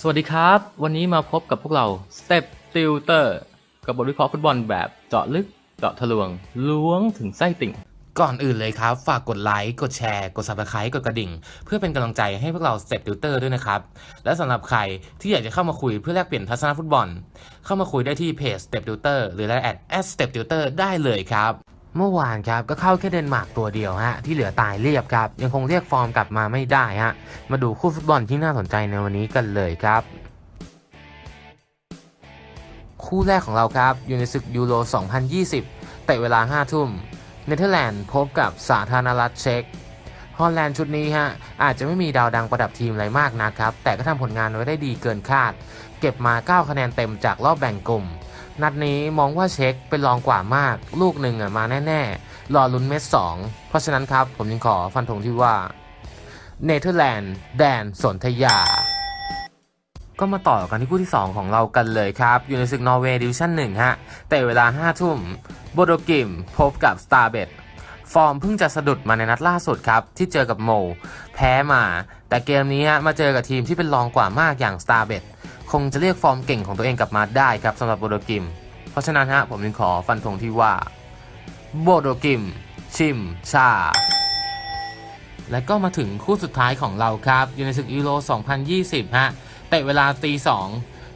สวัสดีครับ วันนี้มาพบกับพวกเรา Step Tutor กับบทวิเคราะห์ฟุตบอลแบบเจาะลึกเจาะทะลวงล้วงถึงไส้ติ่ง ก่อนอื่นเลยครับ ฝากกดไลค์กดแชร์ กด subscribe กดกระดิ่ง เพื่อเป็นกำลังใจให้พวกเรา Step Tutor ด้วยนะครับ และสำหรับใครที่อยากจะเข้ามาคุยเพื่อแลกเปลี่ยนทัศนฟุตบอล เข้ามาคุยได้ที่เพจ Step Tutor หรือไลน์แอด @step tutor ได้เลยครับ เมื่อวานครับก็เข้าแค่เดนมาร์กตัวเดียวฮะที่เหลือตายเรียบครับยังคงเรียกฟอร์มกลับมาไม่ได้ฮะมาดูคู่ฟุตบอลที่น่าสนใจในวันนี้กันเลยครับ คู่แรกของเราครับอยู่ในศึกยูโร 2020 เตะเวลา 5 ทุ่มเนเธอร์แลนด์พบกับสาธารณรัฐเช็กฮอลแลนด์ชุดนี้ฮะอาจจะไม่มีดาวดังประดับทีมอะไรมากนะครับ แต่ก็ทำผลงานไว้ได้ดีเกินคาด เก็บมา 9 คะแนนเต็มจากรอบแบ่งกลุ่ม นัดนี้มองว่าเช็คเป็นรองกว่ามาก ลูกหนึ่งอะมาแน่ๆ รอลุ้นเม็ดสองเพราะฉะนั้นครับ ผมยังขอฟันธงที่ว่าเนเธอร์แลนด์แดนสนธยา ก็มาต่อกันที่คู่ที่ 2 ของเรากันเลยครับ อยู่ในศึกนอร์เวย์ดิวิชั่น1ฮะแต่เวลา 5 ทุ่มโบโดกิมพบกับสตาร์เบดฟอร์มเพิ่งจะสะดุดมาในนัดล่าสุดครับ ที่เจอกับโม แพ้มา แต่เกมนี้ฮะมาเจอกับทีมที่เป็นรองกว่ามากอย่างสตาร์เบด คงจะเรียกฟอร์มเก่งของตัวเองกลับมาได้ครับสำหรับโบโดกิม เพราะฉะนั้นฮะผมจึงขอฟันธงที่ว่า โบโดกิม ชิมชา และก็มาถึงคู่สุดท้ายของเราครับอยู่ในศึกยูโร 2020 ฮะเตะเวลาตีสอง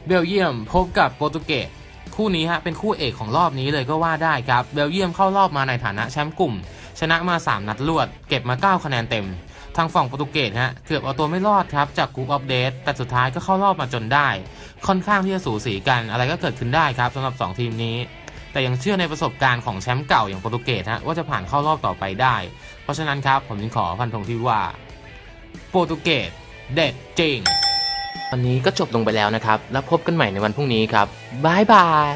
เบลเยียมพบกับโปรตุเกสคู่นี้ฮะเป็นคู่เอกของรอบนี้เลยก็ว่าได้ครับเบลเยียมเข้ารอบมาในฐานะแชมป์กลุ่ม ชนะมา 3 นัดรวด เก็บมา 9 คะแนนเต็ม ทางฝั่งโปรตุเกสฮะเกือบเอาตัวไม่รอดครับจากกรุ๊ปออฟเดตแต่สุดท้ายก็เข้ารอบมาจนได้ ค่อนข้างที่จะสูสีกันอะไรก็เกิดขึ้นได้ครับสำหรับ 2 ทีมนี้ แต่ยังเชื่อในประสบการณ์ของแชมป์เก่าอย่างโปรตุเกสฮะว่าจะผ่านเข้ารอบต่อไปได้ เพราะฉะนั้นครับผมจึงขอฟันธงที่ว่า โปรตุเกสเด็ดจริงวันนี้ก็จบลงไปแล้วนะครับ แล้วพบกันใหม่ในวันพรุ่งนี้ครับบายบาย